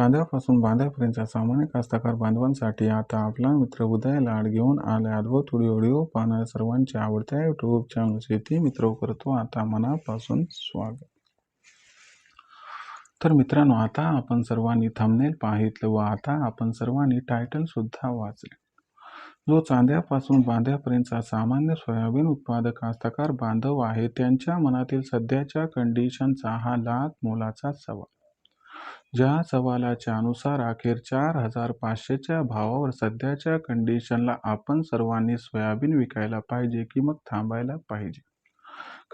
चांद्यापासून बांध्यापर्यंतच्या सामान्य कास्तकार बांधवांसाठी आता आपला मित्र उदय लाड घेऊन आला अद्भुत व्हिडिओ व्हिडिओ पाहणाऱ्या सर्वांच्या आवडत्या युट्यूब चॅनल शेती मित्र करतो. आता मनापासून स्वागत. तर मित्रांनो आता आपण सर्वांनी थंबनेल पाहितलं व आता आपण सर्वांनी टायटल सुद्धा वाचले. जो चांद्यापासून बांध्यापर्यंतचा सामान्य सोयाबीन उत्पादक कास्तकार बांधव आहे त्यांच्या मनातील सध्याच्या कंडिशनचा हा लाख मोलाचा सवाल. ज्या सवालाच्या अनुसार अखेर चार हजार पाचशेच्या भावावर सध्याच्या कंडिशनला आपण सर्वांनी सोयाबीन विकायला पाहिजे की मग थांबायला पाहिजे?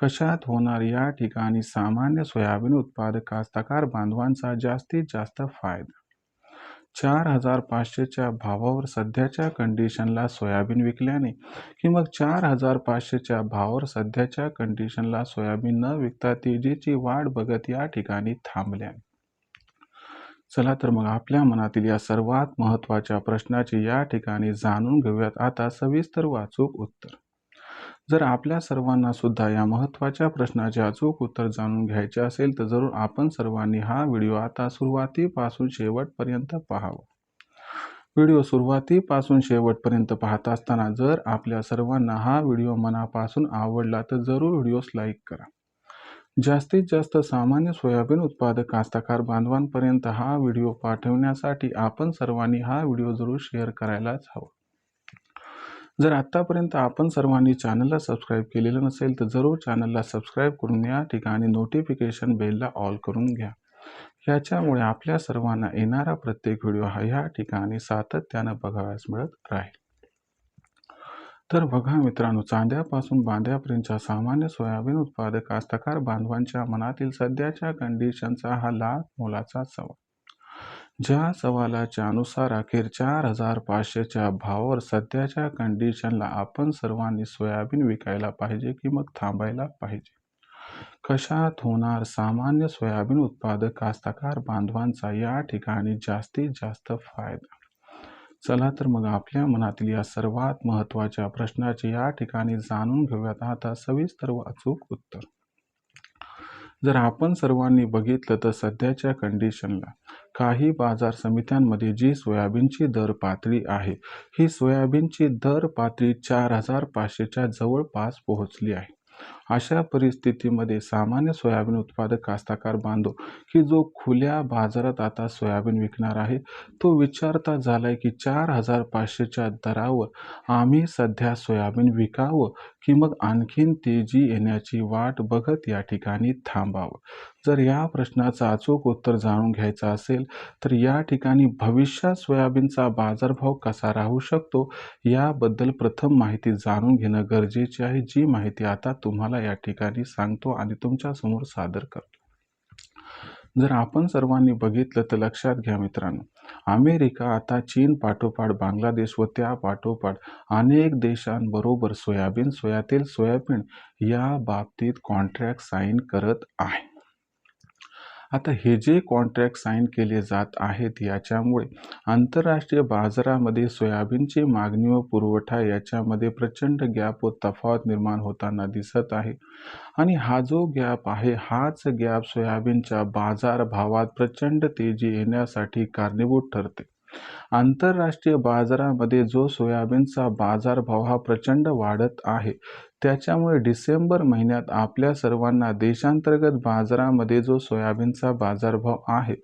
कशात होणार या ठिकाणी सामान्य सोयाबीन उत्पादक कास्तकार बांधवांचा जास्तीत जास्त फायदा? चार हजार पाचशेच्या भावावर सध्याच्या कंडिशनला सोयाबीन विकल्याने की मग चार हजार पाचशेच्या भावावर सध्याच्या कंडिशनला सोयाबीन न विकता तेजीची वाढ बघत या ठिकाणी थांबल्याने? चला तर मग आपल्या मनातील या सर्वात महत्त्वाच्या प्रश्नाची या ठिकाणी जाणून घेऊयात. आता सविस्तर वाचूक उत्तर. जर आपल्या सर्वांना सुद्धा या महत्त्वाच्या प्रश्नाचे अचूक उत्तर जाणून घ्यायचे असेल तर जरूर आपण सर्वांनी हा व्हिडिओ आता सुरुवातीपासून शेवटपर्यंत पाहावा. व्हिडिओ सुरुवातीपासून शेवटपर्यंत पाहत असताना जर आपल्या सर्वांना हा व्हिडिओ मनापासून आवडला तर जरूर व्हिडिओस लाईक करा. जास्तीत जास्त सामान्य सोयाबीन उत्पादक कास्तकार बांधवांपर्यंत हा व्हिडिओ पाठवण्यासाठी आपण सर्वांनी हा व्हिडिओ जरूर शेअर करायलाच हवा. जर आत्तापर्यंत आपण सर्वांनी चॅनलला सबस्क्राईब केलेलं नसेल तर जरूर चॅनलला सबस्क्राईब करून या ठिकाणी नोटिफिकेशन बेलला ऑल करून घ्या. याच्यामुळे आपल्या सर्वांना येणारा प्रत्येक व्हिडिओ हा ह्या ठिकाणी सातत्यानं बघाव्यास मिळत राहील. तर बघा मित्रांनो चांद्यापासून बांध्यापर्यंतच्या सामान्य सोयाबीन उत्पादक कास्तकार बांधवांच्या मनातील सध्याच्या कंडिशनचा हा लाख मोलाचा सवाल. ज्या सवालाच्या अनुसार अखेर चार हजार पाचशेच्या भावावर सध्याच्या कंडिशनला आपण सर्वांनी सोयाबीन विकायला पाहिजे की मग थांबायला पाहिजे? कशात होणार सामान्य सोयाबीन उत्पादक कास्तकार बांधवांचा या ठिकाणी जास्तीत जास्त फायदा? चला तर मग आपल्या मनातील या सर्वात महत्त्वाच्या प्रश्नाचे या ठिकाणी जाणून घेऊयात. आता सविस्तर व अचूक उत्तर. जर आपण सर्वांनी बघितलं तर सध्याच्या कंडिशनला काही बाजार समित्यांमध्ये जी सोयाबीनची दर पातळी आहे ही सोयाबीनची दर पातळी चार हजार पाचशेच्या जवळपास पोहोचली आहे. अशा परिस्थितीमध्ये सामान्य सोयाबीन उत्पादक कास्तकार बांधव की जो खुल्या बाजारात आता सोयाबीन विकणार आहे तो विचारता झालाय की चार हजार पाचशेच्या दरावर आम्ही सध्या सोयाबीन विकावं की मग आणखीन तेजी येण्याची वाट बघत या ठिकाणी थांबावं? जर या प्रश्नाचं अचूक उत्तर जाणून घ्यायचं असेल तर या ठिकाणी भविष्यात सोयाबीनचा बाजारभाव कसा राहू शकतो याबद्दल प्रथम माहिती जाणून घेणं गरजेचे आहे जी माहिती आता तुम्हाला या ठिकाणी सांगतो आणि तुमच्यासमोर सादर करतो. जर आपण सर्वांनी बघितलं तर लक्षात घ्या मित्रांनो अमेरिका आता चीन पाठोपाठ बांगलादेश व त्या पाठोपाठ अनेक देशांबरोबर सोयाबीन सोयातील सोयाबीन या बाबतीत कॉन्ट्रॅक्ट साईन करत आहे. आता हे जे कॉन्ट्रॅक्ट साईन केले जात आहेत याच्यामुळे आंतरराष्ट्रीय बाजारामध्ये सोयाबीनची मागणी व पुरवठा याच्यामध्ये प्रचंड गॅप व तफावत निर्माण होताना दिसत आहे. आणि हा जो गॅप आहे हाच गॅप सोयाबीनच्या बाजारभावात प्रचंड तेजी येण्यासाठी कारणीभूत ठरते. आंतरराष्ट्रीय बाजारामध्ये जो सोयाबीनचा बाजारभाव हा प्रचंड वाढत आहे त्याच्यामुळे डिसेंबर महिन्यात आपल्या सर्वांना देशांतर्गत बाजारामध्ये जो सोयाबीनचा बाजारभाव आहे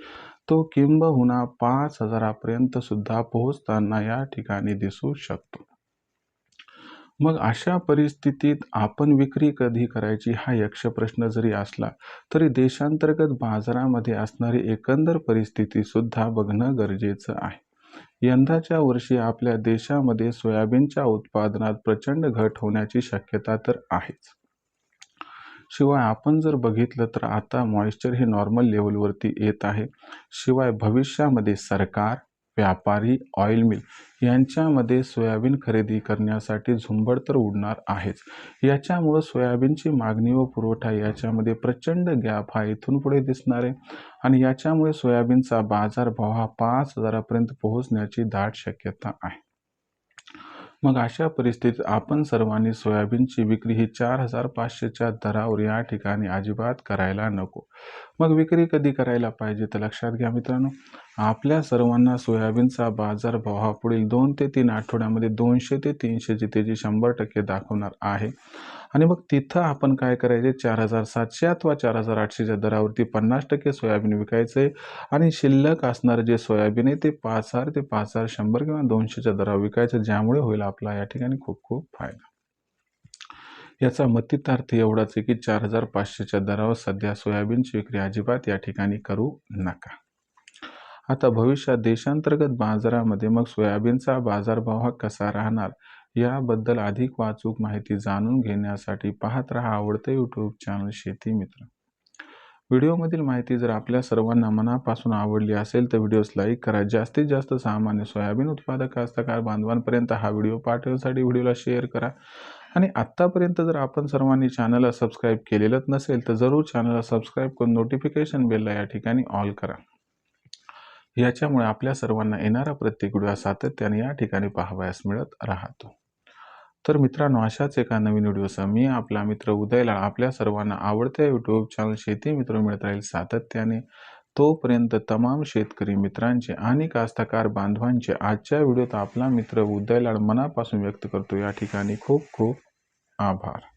तो किंबहुना पाच हजारापर्यंत सुद्धा पोहोचताना या ठिकाणी दिसू शकतो. मग अशा परिस्थितीत आपण विक्री कधी करायची हा यक्ष प्रश्न जरी असला तरी देशांतर्गत बाजारामध्ये असणारी एकंदर परिस्थितीसुद्धा बघणं गरजेचं आहे. यंदाच्या वर्षी आपल्या देशामध्ये सोयाबीनच्या उत्पादनात प्रचंड घट होण्याची शक्यता तर आहेच. शिवाय आपण जर बघितलं तर आता मॉइश्चर हे नॉर्मल लेवलवरती येत आहे. शिवाय भविष्यामध्ये सरकार व्यापारी ऑइल मिल यांच्यामध्ये सोयाबीन खरेदी करण्यासाठी झुंबड तर उडणार आहेच. याच्यामुळं सोयाबीनची मागणी व पुरवठा याच्यामध्ये प्रचंड गॅप हा इथून पुढे दिसणार आहे. आणि याच्यामुळे सोयाबीनचा बाजारभाव हा पाच हजारापर्यंत पोहोचण्याची दाट शक्यता आहे. मग अशा परिस्थितीत आपण सर्वांनी सोयाबीनची विक्री ही चार हजार पाचशेच्या दरावर या ठिकाणी अजिबात करायला नको. मग विक्री कधी करायला पाहिजे तर लक्षात घ्या मित्रांनो. आपल्या सर्वांना सोयाबीनचा बाजारभाव हा पुढील दोन ते तीन आठवड्यामध्ये दोनशे ते तीनशेची तेजी शंभर टक्के दाखवणार आहे. आणि मग तिथं आपण काय करायचे? चार हजार सातशे अथवा चार हजार आठशेच्या दरावरती पन्नास टक्के सोयाबीन विकायचं आहे आणि शिल्लक असणारं जे सोयाबीन आहे ते पाच हजार ते पाच हजार शंभर किंवा दोनशेच्या दरावर विकायचं ज्यामुळे होईल आपला या ठिकाणी खूप खूप फायदा. याचा मतितार्थ एवढाच आहे की चार हजार पाचशेच्या दरावर सध्या सोयाबीनची विक्री अजिबात या ठिकाणी करू नका. आता भविष्यात देशांतर्गत बाजारामध्ये मग सोयाबीनचा बाजारभाव हा कसा राहणार? याबद्दल अधिक वाचूक माहिती जाणून घेण्यासाठी पाहत रहा आवडतं यूट्यूब चॅनल शेती मित्र. व्हिडिओमधील माहिती जर आपल्या सर्वांना मनापासून आवडली असेल तर व्हिडिओस लाईक करा. जास्तीत जास्त सामान्य सोयाबीन उत्पादक कास्तकार बांधवांपर्यंत हा व्हिडिओ पाठवण्यासाठी व्हिडिओला शेअर करा. आणि आत्तापर्यंत जर आपण सर्वांनी चॅनलला सबस्क्राईब केलेलंच नसेल तर जरूर चॅनलला सबस्क्राईब करून नोटिफिकेशन बेलला या ठिकाणी ऑल करा. याच्यामुळे आपल्या सर्वांना येणारा प्रत्येक व्हिडिओ सातत्याने या ठिकाणी पाहावयास मिळत राहतो. तर मित्रांनो अशाच एका नवीन व्हिडिओसह मी आपला मित्र उदयला आपल्या सर्वांना आवडत्या यूट्यूब चॅनल शेती मित्र मिळत राहील सातत्याने. तोपर्यंत तमाम शेतकरी मित्रांचे आणि कास्तकार बांधवांचे आजच्या व्हिडिओत आपला मित्र उदयलाड मनापासून व्यक्त करतो. या ठिकाणी खूप खूप आभार.